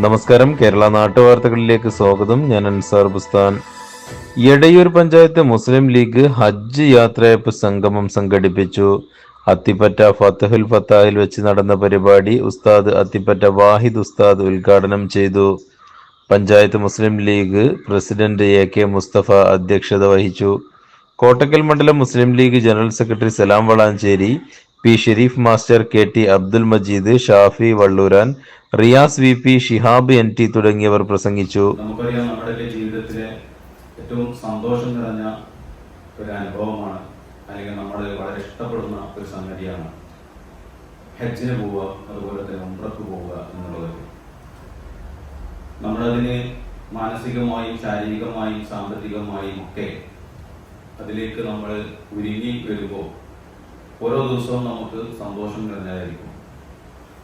നമസ്കാരം. കേരള നാട്ടുവാർത്തകളിലേക്ക് സ്വാഗതം. ഞാൻ അൻസാർ ബുസ്താൻ. എടയൂർ പഞ്ചായത്ത് മുസ്ലിം ലീഗ് ഹജ്ജ് യാത്രയപ്പ് സംഗമം സംഘടിപ്പിച്ചു. അത്തിപ്പറ്റ ഫത്തഹുൽ ഫത്താഹിൽ വെച്ച് നടന്ന പരിപാടി ഉസ്താദ് അത്തിപ്പറ്റ വാഹിദ് ഉസ്താദ് ഉദ്ഘാടനം ചെയ്തു. Panchayat Muslim League president A K Mustafa അധ്യക്ഷത വഹിച്ചു. കോട്ടക്കൽ മണ്ഡലം Muslim League general secretary Salam Valanchery P Sharif master K T Abdul Majeed Shafi Valluran Riyas V P Shihab N T തുടങ്ങിയവർ പ്രസംഗിച്ചു. നമുക്കറിയാം നമ്മുടെ ജീവിതത്തിലെ ഏറ്റവും സന്തോഷം നിറഞ്ഞ ഒരു അനുഭവമാണ് അല്ലെങ്കിൽ നമ്മൾ വളരെ ഇഷ്ടപ്പെടുന്ന ഒരു സംഗതിയാണ് ഹജ്ജിന് പോവുക അതുപോലെ തന്നെ ഉംറക്ക് പോവുക എന്നുള്ളത്. നമ്മളതിന് മാനസികമായും ശാരീരികമായും സാമ്പത്തികമായും ഒക്കെ അതിലേക്ക് നമ്മൾ ഒരുങ്ങി വരുമ്പോൾ ഓരോ ദിവസവും നമുക്ക് സന്തോഷം നിറഞ്ഞതായിരിക്കും.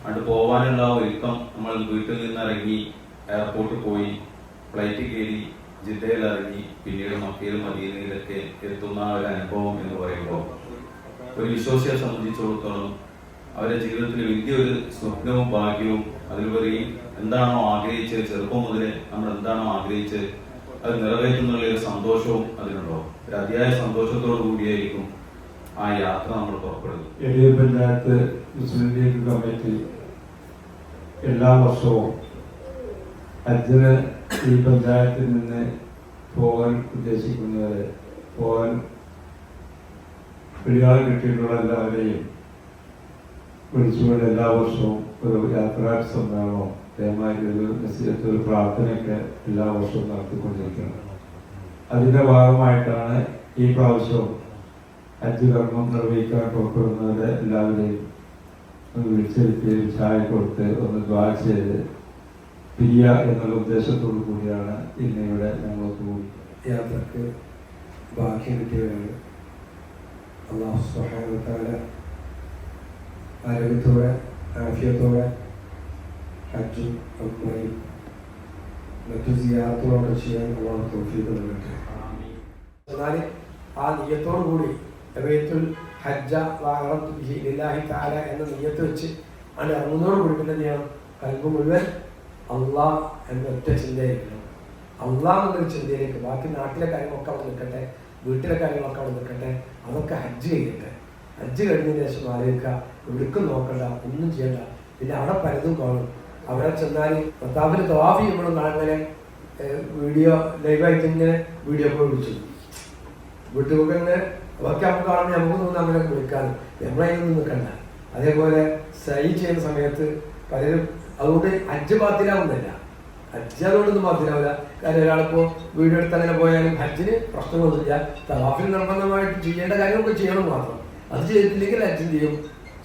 അത് പോവാനുള്ള ഒരുക്കം നമ്മൾ വീട്ടിൽ നിന്ന് ഇറങ്ങി എയർപോർട്ടിൽ പോയി ഫ്ലൈറ്റ് കയറി ജിദ്ദയിൽ ഇറങ്ങി പിന്നീട് മക്കയിൽ മദീനയിലൊക്കെ എത്തുന്ന ഒരു അനുഭവം എന്ന് പറയുമ്പോൾ ഒരു വിശ്വാസിയെ സംബന്ധിച്ചിടത്തോളം അവരുടെ ജീവിതത്തിൽ വലിയൊരു സ്വപ്നവും ഭാഗ്യവും അതിലുപരി എന്താണോ ആഗ്രഹിച്ചത് ചെറുപ്പം മുതലേ നമ്മൾ എന്താണോ ആഗ്രഹിച്ച് അത് നിറവേറ്റുന്നുള്ള ഒരു സന്തോഷവും അതിനുണ്ടാവും ഒരു അതിയായ സന്തോഷത്തോടു കൂടിയായിരിക്കും ആ യാത്ര നമ്മൾ പുറപ്പെടുന്നു. എളിയ പഞ്ചായത്ത് മുസ്ലിം ലീഗ് കമ്മിറ്റി എല്ലാ വർഷവും അജ്ജന് ഈ പഞ്ചായത്തിൽ നിന്ന് പോകാൻ ഉദ്ദേശിക്കുന്നവരെ പോകാൻ പിടിയാൾ കിട്ടിയിട്ടുള്ള എല്ലാവരെയും വിളിച്ചുകൊണ്ട് എല്ലാ വർഷവും ഒരു യാത്രാ സമ്മേളനവും ദയമായി ഒരു ഒരു പ്രാർത്ഥനയൊക്കെ എല്ലാ വർഷവും നടത്തിക്കൊണ്ടിരിക്കുന്നത് അതിന്റെ ഭാഗമായിട്ടാണ് ഈ പ്രാവശ്യവും ഹജ്ജ് കർമ്മം നിർവഹിക്കാൻ പുറപ്പെടുന്നവരെ എല്ലാവരെയും ഒന്ന് വിളിച്ചിരുത്തി ചായ കൊടുത്ത് ഒന്ന് ദ്വാ ചെയ്ത് പിരിയ എന്നുള്ള ഉദ്ദേശത്തോടു കൂടിയാണ് ഇന്ന് ഇവിടെ ഞങ്ങൾ കൂടി യാത്രയ്ക്ക് ബാക്കി കിട്ടിയവരാണ്. അള്ളാഹു ആരോഗ്യത്തോടെ ആഫിയത്തോടെ ഹജ്ജും ഉംറയും മറ്റു സിയാറത്തോടെ ചെയ്യാൻ അള്ളാഹു നൽകട്ടെ. എന്നാൽ ആ നീയത്തോടു കൂടി നബിയത്തുൽ ഹജ്ജ ലില്ലാഹി തആല എന്ന നിയത്ത് വെച്ച് ആണ് ഇറങ്ങുന്നതോട് കൂടി പിന്നെ ഞാൻ കൽബ് മുഴുവൻ അള്ളാഹ് എന്ന ഒറ്റ ചിന്തയായിരിക്കണം. അള്ളാഹ് എന്നൊരു ചിന്തയിലേക്ക് ബാക്കി നാട്ടിലെ കാര്യങ്ങളൊക്കെ അവിടെ നിൽക്കട്ടെ വീട്ടിലെ കാര്യങ്ങളൊക്കെ അവിടെ നിൽക്കട്ടെ അതൊക്കെ ഹജ്ജ് ചെയ്യട്ടെ. ഹജ്ജ് കഴിഞ്ഞതിന് ശേഷം ആലോചിക്കുക എവിടേക്കും നോക്കണ്ട ഒന്നും ചെയ്യണ്ട. പിന്നെ അവിടെ പലതും കാണും. അവിടെ ചെന്നാൽ പ്രതാപിന് തവാഫ് ചെയ്യുമ്പോഴും അങ്ങനെ വീഡിയോ ലൈവായിട്ട് ഇങ്ങനെ വീഡിയോ കോൾ വിളിച്ചു. വീട്ടുകൊക്കെ തന്നെ അവർക്ക് നമുക്ക് കാണുമ്പോൾ നമുക്ക് തോന്നുന്നു അങ്ങനെ വിളിക്കാനും നമ്മളതിനൊന്നും നിൽക്കണ്ട. അതേപോലെ സൈ ചെയ്യുന്ന സമയത്ത് പലരും അതുകൊണ്ട് അജ്ജ് ബാധ്യരാവുന്നില്ല. ഹജ്ജ് അതുകൊണ്ടൊന്നും ബാധ്യരാവില്ല. കാര്യം ഒരാളിപ്പോൾ വീഡിയോ അങ്ങനെ പോയാലും ഹജ്ജിന് പ്രശ്നമൊന്നുമില്ല തവാഫിൽ നിർബന്ധമായിട്ട് ചെയ്യേണ്ട കാര്യമൊക്കെ ചെയ്യണം മാത്രം. അത് ചെയ്തിട്ടില്ലെങ്കിൽ ഹജ്ജ് ചെയ്യും?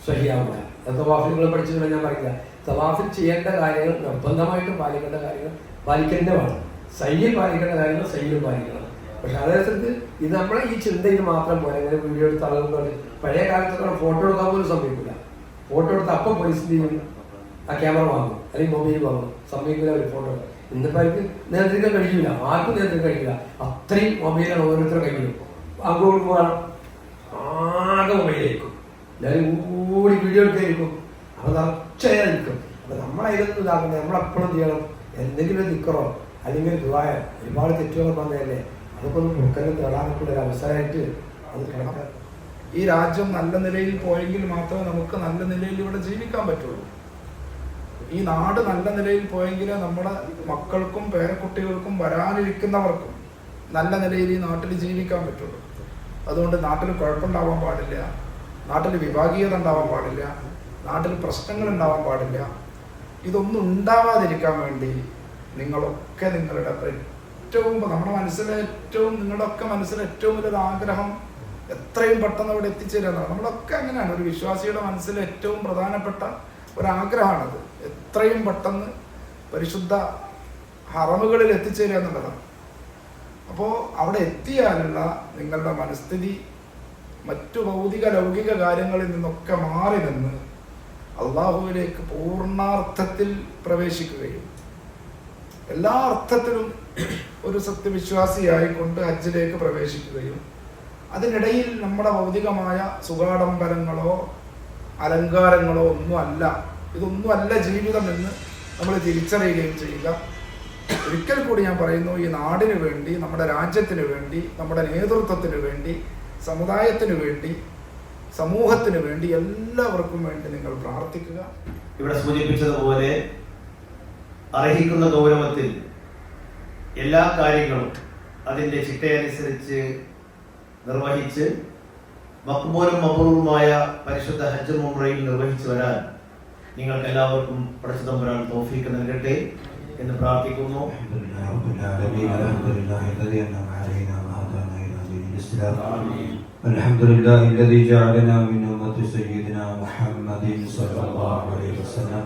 സഹിയാവില്ല. തവാഫിൽ നിങ്ങൾ പഠിച്ചിട്ടുള്ള ഞാൻ പറയില്ല തവാഫിൽ ചെയ്യേണ്ട കാര്യങ്ങൾ നിർബന്ധമായിട്ടും പാലിക്കേണ്ട കാര്യങ്ങൾ പാലിക്കേണ്ടതാണ്. സയ്യിൽ പാലിക്കേണ്ട കാര്യങ്ങൾ സയ്യിൽ പാലിക്കണം. പക്ഷെ അതേസരത്ത് ഇത് നമ്മളെ ഈ ചിന്തയിൽ മാത്രം പോലെ ഇങ്ങനെ വീഡിയോ എടുത്ത് അളകുന്നുണ്ട് പഴയ കാലത്തൊക്കെ ഫോട്ടോ എടുക്കാൻ പോലും സമയമില്ല. ഫോട്ടോ എടുത്ത് അപ്പം ചെയ്യും. ആ ക്യാമറ വാങ്ങും. അല്ലെങ്കിൽ മൊബൈൽ വാങ്ങും. സമയമില്ല ഒരു ഫോട്ടോ ഇന്നിപ്പോൾ അവർക്ക് നിയന്ത്രിക്കാൻ കഴിയില്ല ആർക്കും നിയന്ത്രിക്കാൻ കഴിയില്ല അത്രയും മൊബൈലാണ് ഓരോരുത്തരുടെ കയ്യിലും. അങ്ങോട്ട് പോകണം ആകെ മൊബൈലായിരിക്കും എല്ലാവരും കൂടി വീഡിയോ എടുക്കായിരിക്കും. അപ്പോൾ തറച്ചായിരിക്കും അപ്പൊ നമ്മളതിലൊന്നും ഇതാക്കുന്നത് നമ്മളെപ്പോഴും ചെയ്യണം. എന്തെങ്കിലും നിക്കറോ അല്ലെങ്കിൽ ദുബായ ഒരുപാട് തെറ്റുകൾ വന്നതല്ലേ? അതൊക്കെ ഒന്ന് പൊക്കലും തേടാനൊക്കെ ഒരു അവസരമായിട്ട് അത് കിടക്കാം. ഈ രാജ്യം നല്ല നിലയിൽ പോയെങ്കിൽ മാത്രമേ നമുക്ക് നല്ല നിലയിൽ ഇവിടെ ജീവിക്കാൻ പറ്റുള്ളൂ. ഈ നാട് നല്ല നിലയിൽ പോയെങ്കിൽ നമ്മുടെ മക്കൾക്കും പേരക്കുട്ടികൾക്കും വരാനിരിക്കുന്നവർക്കും നല്ല നിലയിൽ ഈ നാട്ടിൽ ജീവിക്കാൻ പറ്റുള്ളൂ. അതുകൊണ്ട് നാട്ടിൽ കുഴപ്പമുണ്ടാവാൻ പാടില്ല. നാട്ടിൽ വിഭാഗീയത ഉണ്ടാവാൻ പാടില്ല. നാട്ടിൽ പ്രശ്നങ്ങൾ ഉണ്ടാവാൻ പാടില്ല. ഇതൊന്നും ഉണ്ടാവാതിരിക്കാൻ വേണ്ടി നിങ്ങളൊക്കെ നിങ്ങളുടെ ഏറ്റവും നമ്മുടെ മനസ്സിലെ ഏറ്റവും നിങ്ങളുടെ ഒക്കെ മനസ്സിലെ ഏറ്റവും വലിയൊരു ആഗ്രഹം എത്രയും പെട്ടെന്ന് അവിടെ എത്തിച്ചേരുന്നതാണ് നമ്മളൊക്കെ അങ്ങനെയാണ്. ഒരു വിശ്വാസിയുടെ മനസ്സിൽ ഏറ്റവും പ്രധാനപ്പെട്ട ഒരാഗ്രഹമാണത്. എത്രയും പെട്ടെന്ന് പരിശുദ്ധ ഹറമുകളിൽ എത്തിച്ചേരുക എന്നുള്ളതാണ്. അപ്പോൾ അവിടെ എത്തിയാലുള്ള നിങ്ങളുടെ മനസ്ഥിതി മറ്റു ഭൗതിക ലൗകിക കാര്യങ്ങളിൽ നിന്നൊക്കെ മാറി നിന്ന് അള്ളാഹുവിലേക്ക് പൂർണാർത്ഥത്തിൽ പ്രവേശിക്കുകയും എല്ലാ അർത്ഥത്തിലും ഒരു സത്യവിശ്വാസിയായിക്കൊണ്ട് ഹജ്ജിലേക്ക് പ്രവേശിക്കുകയും അതിനിടയിൽ നമ്മുടെ ഭൗതികമായ സുഖാഡംബരങ്ങളോ അലങ്കാരങ്ങളോ ഒന്നും അല്ല ഇതൊന്നും അല്ല ജീവിതം എന്ന് നമ്മൾ തിരിച്ചറിയുകയും ചെയ്യുക. ഒരിക്കൽ കൂടി ഞാൻ പറയുന്നു ഈ നാടിന് വേണ്ടി നമ്മുടെ രാജ്യത്തിന് വേണ്ടി നമ്മുടെ നേതൃത്വത്തിന് വേണ്ടി സമുദായത്തിന് വേണ്ടി സമൂഹത്തിന് വേണ്ടി എല്ലാവർക്കും വേണ്ടി നിങ്ങൾ പ്രാർത്ഥിക്കുക. ഇവിടെ സൂചിപ്പിച്ചതുപോലെ അർഹിക്കുന്ന ഗൗരവത്തിൽ എല്ലാ കാര്യങ്ങളും അതിൻ്റെ ചിട്ടയനുസരിച്ച് നിർവഹിച്ച് മക്ബൂലും മബൂറുമായ പരിശുദ്ധ ഹജ്ജ് മുംറയിൽ നിർവഹിച്ചു വരാൻ നിങ്ങൾക്ക് എല്ലാവർക്കും പടച്ചതമ്പുരാൻ തോഫീക്ക് നൽകട്ടെ എന്ന് പ്രാർത്ഥിക്കുന്നു الحمد لله رب العالمين الحمد لله الذي انعم علينا وهدانا الى دين الاسلام الحمد لله الذي جعلنا من امه سيدنا محمد صلى الله عليه وسلم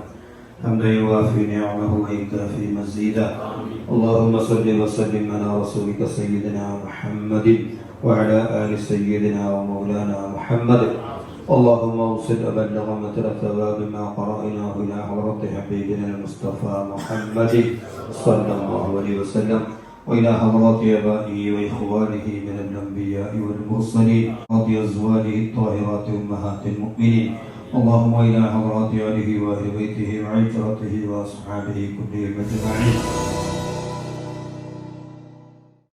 حمدا يوافي نعمه ويكافي مزيدا اللهم صل وسلم على رسولك سيدنا محمد وعلى آل سيدنا ومولانا محمد. اللهم أوصل ابلغ مثل ثواب ما قرأناه إلى حضرة حبيبنا المصطفى محمد صلى الله عليه وسلم وإلى حضرات آبائه وإخوانه من الأنبياء والمرسلين وفي ازواجه الطاهرات أمهات المؤمنين. اللهم الى حضرات اله واهل بيته وعشرته واصحابه كلهم اجمعين